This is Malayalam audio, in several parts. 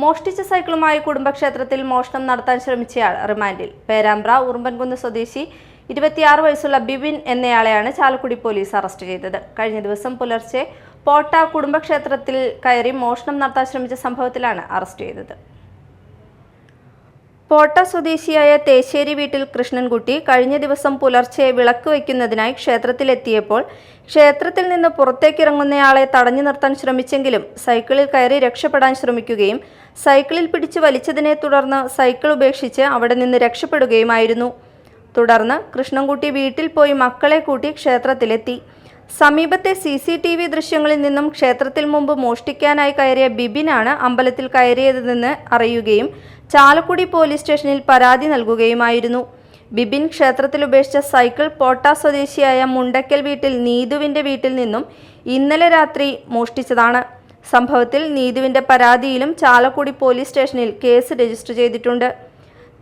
മോഷ്ടിച്ച സൈക്കിളുമായി കുടുംബക്ഷേത്രത്തിൽ മോഷണം നടത്താൻ ശ്രമിച്ചയാൾ. റിമാൻഡിൽ. പേരാമ്പ്ര ഉറുമ്പൻകുന്ന് സ്വദേശി ഇരുപത്തിയാറ് വയസ്സുള്ള ബിബിൻ എന്നയാളെയാണ് ചാലക്കുടി പോലീസ് അറസ്റ്റ് ചെയ്തത്. കഴിഞ്ഞ ദിവസം പുലർച്ചെ പോട്ട കുടുംബക്ഷേത്രത്തിൽ കയറി മോഷണം നടത്താൻ ശ്രമിച്ച സംഭവത്തിലാണ് അറസ്റ്റ് ചെയ്തത്. പോട്ട സ്വദേശിയായ തേശ്ശേരി വീട്ടിൽ കൃഷ്ണൻകുട്ടി കഴിഞ്ഞ ദിവസം പുലർച്ചെ വിളക്ക് വയ്ക്കുന്നതിനായി ക്ഷേത്രത്തിലെത്തിയപ്പോൾ ക്ഷേത്രത്തിൽ നിന്ന് പുറത്തേക്കിറങ്ങുന്നയാളെ തടഞ്ഞു നിർത്താൻ ശ്രമിച്ചെങ്കിലും സൈക്കിളിൽ കയറി രക്ഷപ്പെടാൻ ശ്രമിക്കുകയും സൈക്കിളിൽ പിടിച്ച് വലിച്ചതിനെ തുടർന്ന് സൈക്കിൾ ഉപേക്ഷിച്ച് അവിടെ നിന്ന് രക്ഷപ്പെടുകയുമായിരുന്നു. തുടർന്ന് കൃഷ്ണൻകുട്ടി വീട്ടിൽ പോയി മക്കളെ കൂട്ടി ക്ഷേത്രത്തിലെത്തി. സമീപത്തെ സി സി ടി വി ദൃശ്യങ്ങളിൽ നിന്നും ക്ഷേത്രത്തിൽ മുമ്പ് മോഷ്ടിക്കാനായി കയറിയ ബിബിനാണ് അമ്പലത്തിൽ കയറിയതെന്ന് അറിയുകയും ചാലക്കുടി പോലീസ് സ്റ്റേഷനിൽ പരാതി നൽകുകയുമായിരുന്നു. ബിബിൻ ക്ഷേത്രത്തിൽ ഉപേക്ഷിച്ച സൈക്കിൾ പോട്ട സ്വദേശിയായ മുണ്ടക്കൽ വീട്ടിൽ നീതുവിന്റെ വീട്ടിൽ നിന്നും ഇന്നലെ രാത്രി മോഷ്ടിച്ചതാണ്. സംഭവത്തിൽ നീതുവിന്റെ പരാതിയിലും ചാലക്കുടി പോലീസ് സ്റ്റേഷനിൽ കേസ് രജിസ്റ്റർ ചെയ്തിട്ടുണ്ട്.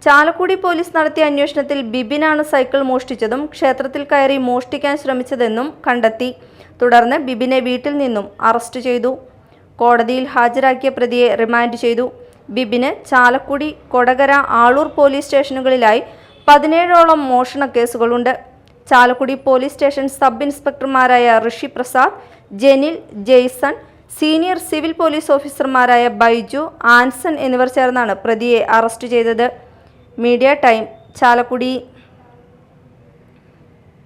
ചാലക്കുടി പോലീസ് നടത്തിയ അന്വേഷണത്തിൽ ബിബിനാണ് സൈക്കിൾ മോഷ്ടിച്ചതും ക്ഷേത്രത്തിൽ കയറി മോഷ്ടിക്കാൻ ശ്രമിച്ചതെന്നും കണ്ടെത്തി. തുടർന്ന് ബിബിനെ വീട്ടിൽ നിന്നും അറസ്റ്റ് ചെയ്തു. കോടതിയിൽ ഹാജരാക്കിയ പ്രതിയെ റിമാൻഡ് ചെയ്തു. ബിബിന് ചാലക്കുടി കൊടകര ആളൂർ പോലീസ് സ്റ്റേഷനുകളിലായി പതിനേഴോളം മോഷണ കേസുകളുണ്ട്. Chalakudy police station sub ഇൻസ്പെക്ടർമാരായ Rishi Prasad Jenil Jaison senior civil police ഓഫീസർമാരായ ബൈജു ആൻസൺ എന്നിവർ ചേർന്നാണ് പ്രതിയെ അറസ്റ്റ് ചെയ്തത്. Media time Chalakudy